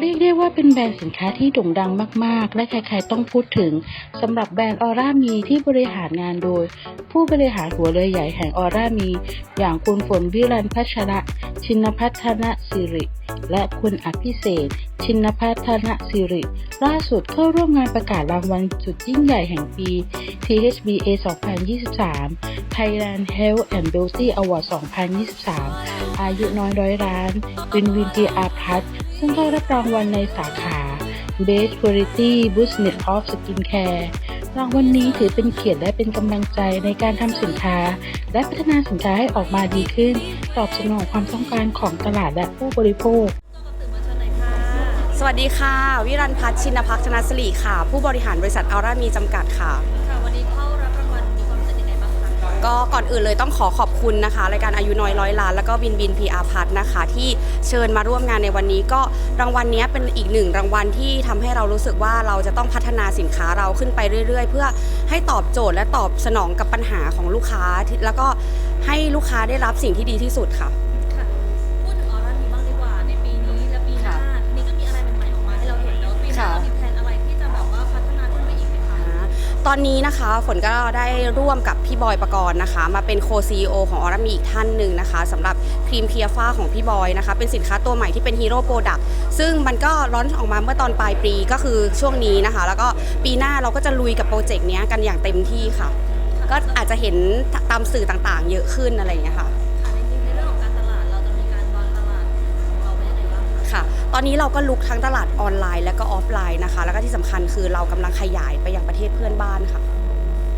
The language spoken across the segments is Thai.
เรียกได้ว่าเป็นแบรนด์สินค้าที่โด่งดังมาก ๆ และใคร ๆ ต้องพูดถึงสำหรับแบรนด์ออร่ามีที่บริหารงานโดย ผู้บริหารหัวเรือใหญ่แห่งออร่ามี อย่างคุณฝนวิรันพัชระ ชินพัฒนสิริ และคุณอภิเศษ ชินพัฒนสิริ ล่าสุดเข้าร่วมงานประกาศรางวัลสุดยิ่งใหญ่แห่งปี THBA 2023 Thailand Health and Beauty Award 2023 อายุน้อยร้อยล้านวินวิน PR Plus ซึ่งได้รับรางวัลในสาขา Best Quality Business of Skincare รางวัลนี้ถือเป็นเกียรติและเป็นกำลังใจในการทำสินค้า และพัฒนาสินค้าให้ออกมาดีขึ้น ตอบสนองความต้องการของตลาดและผู้บริโภค สวัสดีค่ะ วิรันพัฒน์ชินพักชนะสลีค่ะ ผู้บริหารบริษัทอารามีจำกัดค่ะ ก็ก่อนอื่นเลยต้องขอขอบคุณนะคะ รายการอายุน้อยร้อยล้านแล้วก็บินบินพีอาพัทนะคะ ที่เชิญมาร่วมงานในวันนี้ ก็รางวัลนี้เป็นอีกหนึ่งรางวัลที่ทำให้เรารู้สึกว่าเราจะต้องพัฒนาสินค้าเราขึ้นไปเรื่อย ๆ เพื่อให้ตอบโจทย์และตอบสนองกับปัญหาของลูกค้า แล้วก็ให้ลูกค้าได้รับสิ่งที่ดีที่สุดค่ะ ตอนนี้นะคะฝนก็ได้ร่วมกับพี่บอยประกรณ์นะคะ มาเป็นโคซีโอของออรามีอีกท่านหนึ่งนะคะสำหรับครีมเพียฟ้าของพี่บอยนะคะ เป็นสินค้าตัวใหม่ที่เป็นฮีโร่โปรดักต์ซึ่งมันก็ร้อนออกมาเมื่อตอนปลายปีก็คือช่วงนี้นะคะ แล้วก็ปีหน้าเราก็จะลุยกับโปรเจกต์นี้กันอย่างเต็มที่ค่ะ ก็อาจจะเห็นตามสื่อต่างๆ เยอะขึ้นอะไรอย่างเงี้ยค่ะ ตอนนี้เราก็ลุกทั้งตลาดออนไลน์และก็ออฟไลน์นะคะ แล้วก็ที่สำคัญคือเรากำลังขยายไปยังประเทศเพื่อนบ้านค่ะ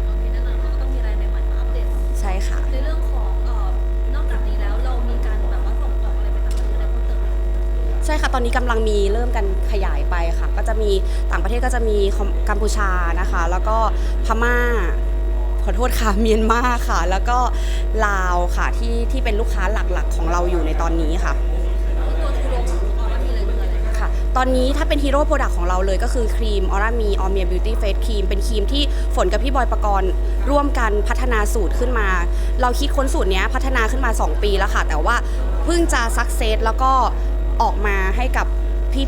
โอเคแน่นอนเราก็ต้องมีอะไรใหม่ๆมาอัปเดต ใช่ค่ะ ในเรื่องของเอ่อนอกจากนี้แล้วเรามีการแบบว่าส่งออกอะไรไปต่างประเทศอะไรเพิ่มเติมไหมใช่ค่ะตอนนี้กำลังมีเริ่มกันขยายไปค่ะ ก็จะมีต่างประเทศก็จะมีกัมพูชานะคะ แล้วก็พม่า ขอโทษค่ะเมียนมาค่ะ แล้วก็ลาวค่ะที่ที่เป็นลูกค้าหลักๆของเราอยู่ในตอนนี้ค่ะ ตอนนี้ถ้าเป็นฮีโร่โปรดักต์ของเราเลยก็คือครีมออร่ามีออเมียบิวตี้เฟสครีมเป็นครีมที่ฝนกับพี่บอยประกรณ์ร่วมกันพัฒนาสูตรขึ้นมา เราคิดค้นสูตรนี้พัฒนาขึ้นมา 2 ปีแล้วค่ะ แต่ว่าเพิ่งจะสักเซสแล้วก็ออกมาให้กับ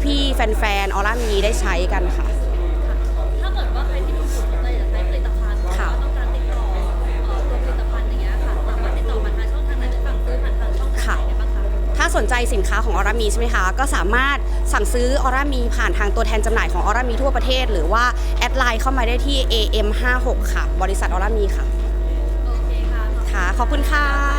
พี่ๆแฟนๆออร่ามีได้ใช้กันค่ะ สนใจสินค้าของออร่ามีใช่ไหมคะ ก็สามารถสั่งซื้อออร่ามีผ่านทางตัวแทนจำหน่ายของออร่ามีทั่วประเทศ หรือว่าแอดไลน์เข้ามาได้ที่ AM56 ค่ะ บริษัทออร่ามีค่ะ โอเคค่ะ ค่ะ ขอบคุณค่ะ